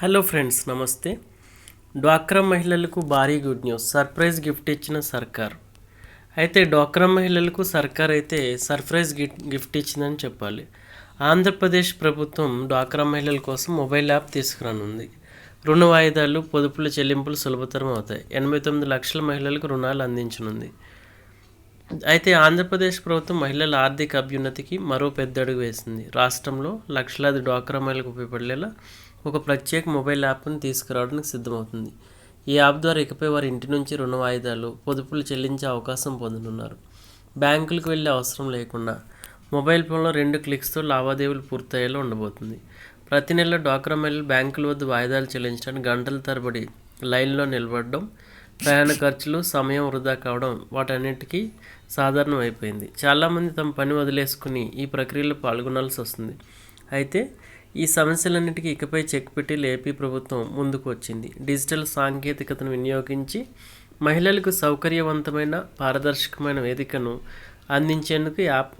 Hello friends నమస్తే. డ్వాక్రా మహిళలకు భారీ గుడ్ న్యూస్. సర్ప్రైజ్ గిఫ్ట్ ఇచ్చిన సర్కార్. అయితే డ్వాక్రా మహిళలకు సర్కార్ అయితే సర్ప్రైజ్ గిఫ్ట్ ఇచ్చిందని చెప్పాలి. ఆంధ్రప్రదేశ్ ప్రభుత్వం డ్వాక్రా మహిళల కోసం మొబైల్ యాప్ తీసుకురానుంది. రుణ వాయిదాలు పొదుపుల చెల్లింపులు సులభతరం అవుతాయి. ఎనభై తొమ్మిది లక్షల మహిళలకు రుణాలు అందించనుంది. అయితే ఆంధ్రప్రదేశ్ ప్రభుత్వం మహిళల ఆర్థిక అభ్యున్నతికి మరో పెద్ద అడుగు వేసింది. రాష్ట్రంలో లక్షలాది డ్వాక్రా మహిళలకు ఉపయోగపడేలా ఒక ప్రత్యేక మొబైల్ యాప్ను తీసుకురావడానికి సిద్ధమవుతుంది. ఈ యాప్ ద్వారా ఇకపై వారి ఇంటి నుంచి రుణ వాయిదాలు పొదుపులు చెల్లించే అవకాశం పొందనున్నారు. బ్యాంకులకు వెళ్ళే అవసరం లేకుండా మొబైల్ ఫోన్లో రెండు క్లిక్స్తో లావాదేవీలు పూర్తయ్యేలా ఉండబోతుంది. ప్రతి నెల డ్వాక్రా మహిళలు బ్యాంకుల వద్ద వాయిదాలు చెల్లించడానికి గంటల తరబడి లైన్లో నిలబడడం ప్రయాణ ఖర్చులు సమయం వృధా కావడం వాటన్నిటికీ సాధారణం అయిపోయింది చాలామంది తమ పని వదిలేసుకుని ఈ ప్రక్రియలో పాల్గొనాల్సి వస్తుంది. అయితే ఈ సమస్యలన్నిటికీ ఇకపై చెక్ పెట్టి ఏపీ ప్రభుత్వం ముందుకు వచ్చింది. డిజిటల్ సాంకేతికతను వినియోగించి మహిళలకు సౌకర్యవంతమైన పారదర్శకమైన వేదికను అందించేందుకు యాప్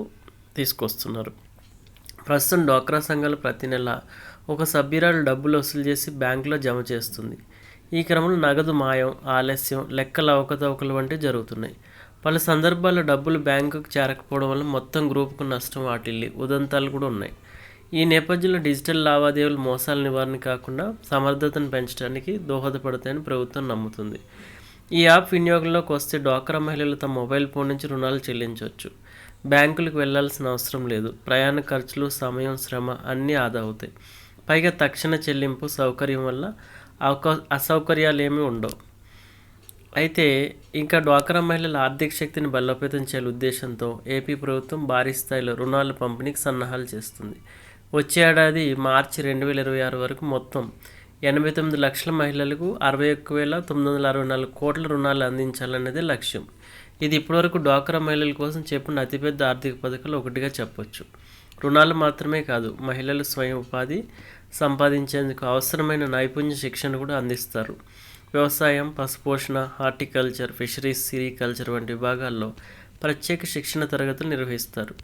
తీసుకొస్తున్నారు. ప్రస్తుతం డ్వాక్రా సంఘాలు ప్రతి నెల ఒక సభ్యురాలు డబ్బులు వసూలు చేసి బ్యాంకులో జమ చేస్తుంది. ఈ క్రమంలో నగదు మాయం ఆలస్యం లెక్కల అవకతవకలు వంటివి జరుగుతున్నాయి. పలు సందర్భాల్లో డబ్బులు బ్యాంకుకు చేరకపోవడం వల్ల మొత్తం గ్రూపుకు నష్టం వాటిల్లి ఉదంతాలు కూడా ఉన్నాయి. ఈ నేపథ్యంలో డిజిటల్ లావాదేవీలు మోసాల నివారణ కాకుండా సమర్థతను పెంచడానికి దోహదపడతాయని ప్రభుత్వం నమ్ముతుంది. ఈ యాప్ వినియోగంలోకి వస్తే డ్వాక్రా మహిళలు తమ మొబైల్ ఫోన్ నుంచి రుణాలు చెల్లించవచ్చు. బ్యాంకులకు వెళ్ళాల్సిన అవసరం లేదు. ప్రయాణ ఖర్చులు సమయం శ్రమ అన్నీ ఆదా అవుతాయి. పైగా తక్షణ చెల్లింపు సౌకర్యం వల్ల అసౌకర్యాలు ఏమీ ఉండవు. అయితే ఇంకా డ్వాక్రా మహిళల ఆర్థిక శక్తిని బలోపేతం చేయాలి ఉద్దేశంతో ఏపీ ప్రభుత్వం భారీ స్థాయిలో రుణాల పంపిణీకి సన్నాహాలు చేస్తుంది. వచ్చే ఏడాది మార్చి రెండు వేల ఇరవై ఆరు వరకు మొత్తం ఎనభై తొమ్మిది లక్షల మహిళలకు అరవై ఒక్క వేల తొమ్మిది వందల అరవై నాలుగు కోట్ల రుణాలు అందించాలన్నదే లక్ష్యం. ఇది ఇప్పటివరకు డ్వాక్రా మహిళల కోసం చెప్పిన అతిపెద్ద ఆర్థిక పథకాలు ఒకటిగా చెప్పొచ్చు. రుణాలు మాత్రమే కాదు మహిళలు స్వయం ఉపాధి సంపాదించేందుకు అవసరమైన నైపుణ్య శిక్షణ కూడా అందిస్తారు. వ్యవసాయం పశుపోషణ హార్టికల్చర్ ఫిషరీస్ సిరికల్చర్ వంటి విభాగాల్లో ప్రత్యేక శిక్షణ తరగతులు నిర్వహిస్తారు.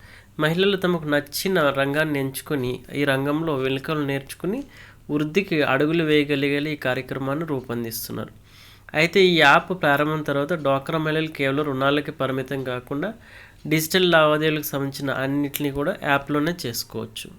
మహిళలు తమకు నచ్చిన రంగాన్ని ఎంచుకొని ఈ రంగంలో వెనుకలు నేర్చుకుని వృద్ధికి అడుగులు వేయగలిగే ఈ కార్యక్రమాన్ని రూపొందిస్తున్నారు. అయితే ఈ యాప్ ప్రారంభం తర్వాత డ్వాక్రా మహిళలు కేవలం రుణాలకి పరిమితం కాకుండా డిజిటల్ లావాదేవీలకు సంబంధించిన అన్నింటినీ కూడా యాప్లోనే చేసుకోవచ్చు.